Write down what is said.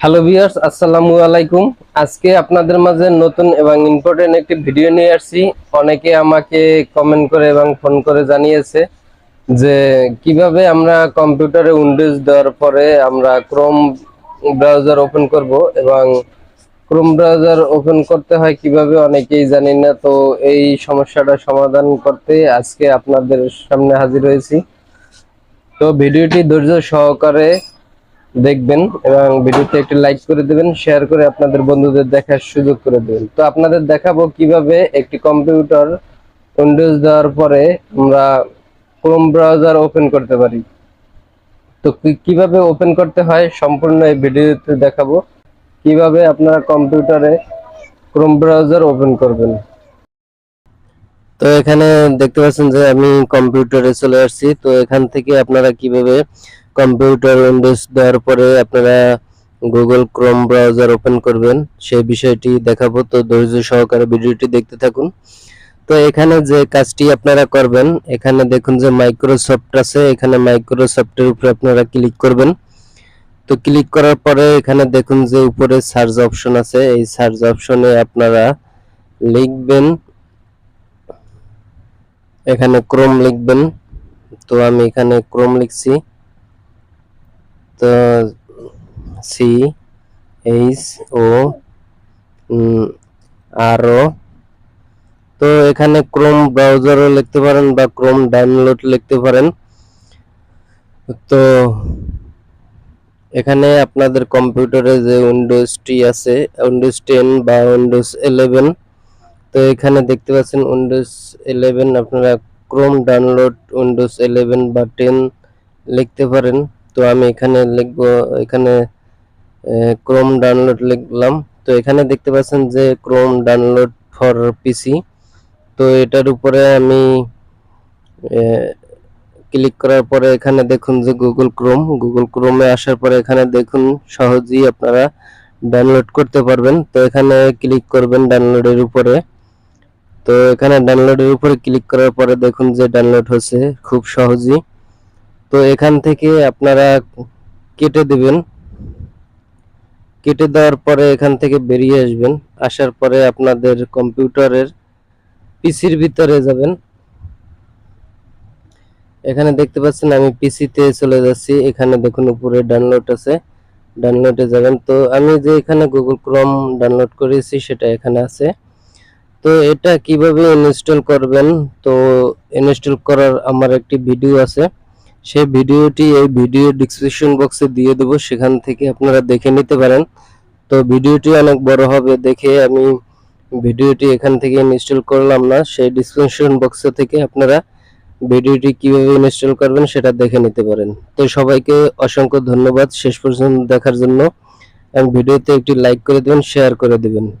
Hello viewers আসসালামু আলাইকুম। আজকে আপনাদের মাঝে নতুন এবং ইম্পর্টেন্ট একটি ভিডিও নিয়ে আসছি। অনেকে আমাকে কমেন্ট করে এবং ফোন করে জানিয়েছে যে কীভাবে আমরা কম্পিউটারে উইন্ডোজ দেওয়ার পরে আমরা ক্রোম ব্রাউজার ওপেন করব এবং ক্রোম ব্রাউজার ওপেন করতে হয় কীভাবে অনেকেই জানি না। তো এই সমস্যাটা সমাধান করতে আজকে আপনাদের সামনে হাজির হয়েছি। তো ভিডিওটি ধৈর্য সহকারে দেখবেন এবং ভিডিওতে একটি লাইক করে দিবেন শেয়ার করে আপনাদের বন্ধুদের দেখার সুযোগ করে দেবেন। তো আপনাদের দেখাবো কীভাবে একটি কম্পিউটার উইন্ডোজ দেওয়ার পরে আমরা ক্রোম ব্রাউজার ওপেন করতে পারি। তো কীভাবে ওপেন করতে হয় সম্পূর্ণ এই ভিডিওতে দেখাবো। কীভাবে আপনারা কম্পিউটারে ক্রোম ব্রাউজার ওপেন করবেন। তো এখানে দেখতে পাচ্ছেন যে আমি কম্পিউটারে চলে আসছি। তো এখান থেকে আপনারা কীভাবে কম্পিউটার উইন্ডোজ দেওয়ার পরে আপনারা গুগল ক্রোম ব্রাউজার ওপেন করবেন। সেই বিষয়টি দেখাবো। তো ধৈর্য সহকারে ভিডিওটি দেখতে থাকুন। তো এখানে যে কাজটি আপনারা করবেন, এখানে দেখুন যে মাইক্রোসফট আছে। এখানে মাইক্রোসফটের উপরে আপনারা ক্লিক করবেন। তো ক্লিক করার পরে এখানে দেখুন যে উপরে সার্চ অপশন আছে। এই সার্চ অপশনে আপনারা লিখবেন, এখানে ক্রোম লিখবেন। তো আমি এখানে ক্রোম লিখছি। তো সি এইচ ও আর ও তো এখানে ক্রোম ব্রাউজারও লিখতে পারেন বা ক্রোম ডাউনলোড লিখতে পারেন। তো এখানে আপনাদের কম্পিউটারে যে উইন্ডোজটি আছে উইন্ডোজ টেন বা উইন্ডোজ ইলেভেন তো এখানে দেখতে পাচ্ছেন উইন্ডোজ ইলেভেন আপনারা ক্রোম ডাউনলোড উইন্ডোজ ইলেভেন বা টেন লিখতে পারেন। তো আমি এখানে লিখব, এখানে ক্রোম ডাউনলোড লিখলাম। তো এখানে দেখতে পাচ্ছেন যে ক্রোম ডাউনলোড ফর পিসি তো এটার উপরে আমি ক্লিক করার পরে এখানে দেখুন যে গুগল ক্রোম গুগল ক্রোমে আসার পরে এখানে দেখুন, সহজেই আপনারা ডাউনলোড করতে পারবেন। তো এখানে ক্লিক করবেন ডাউনলোডের উপরে। তো এখানে ডাউনলোডের উপরে ক্লিক করার পরে দেখুন যে ডাউনলোড হচ্ছে খুব সহজেই। তো এখান থেকে আপনারা কেটে দিবেন। কেটে দেওয়ার পরে এখান থেকে বেরিয়ে আসবেন। আসার পরে আপনাদের কম্পিউটারের পিসির ভিতরে যাবেন। এখানে দেখতে পাচ্ছেন আমি পিসিতে চলে যাচ্ছি। এখানে দেখুন উপরে ডাউনলোড আছে। ডাউনলোডে যাবেন। তো আমি যে এখানে গুগল ক্রোম ডাউনলোড করেছি, সেটা এখানে আছে। তো এটা কীভাবে ইনস্টল করবেন? তো ইনস্টল করার আমার একটি ভিডিও আছে। সেই ভিডিওটি, এই ভিডিও ডিসক্রিপশন বক্সে দিয়ে দেবো, সেখান থেকে আপনারা দেখে নিতে পারেন। তো ভিডিওটি অনেক বড় হবে দেখে আমি ভিডিওটি এখান থেকে ইনস্টল করলাম না, সেই ডিসক্রিপশন বক্স থেকে আপনারা ভিডিওটি কীভাবে ইনস্টল করবেন সেটা দেখে নিতে পারেন। তো সবাইকে অসংখ্য ধন্যবাদ শেষ পর্যন্ত দেখার জন্য। এবং ভিডিওতে একটি লাইক করে দেবেন শেয়ার করে দেবেন।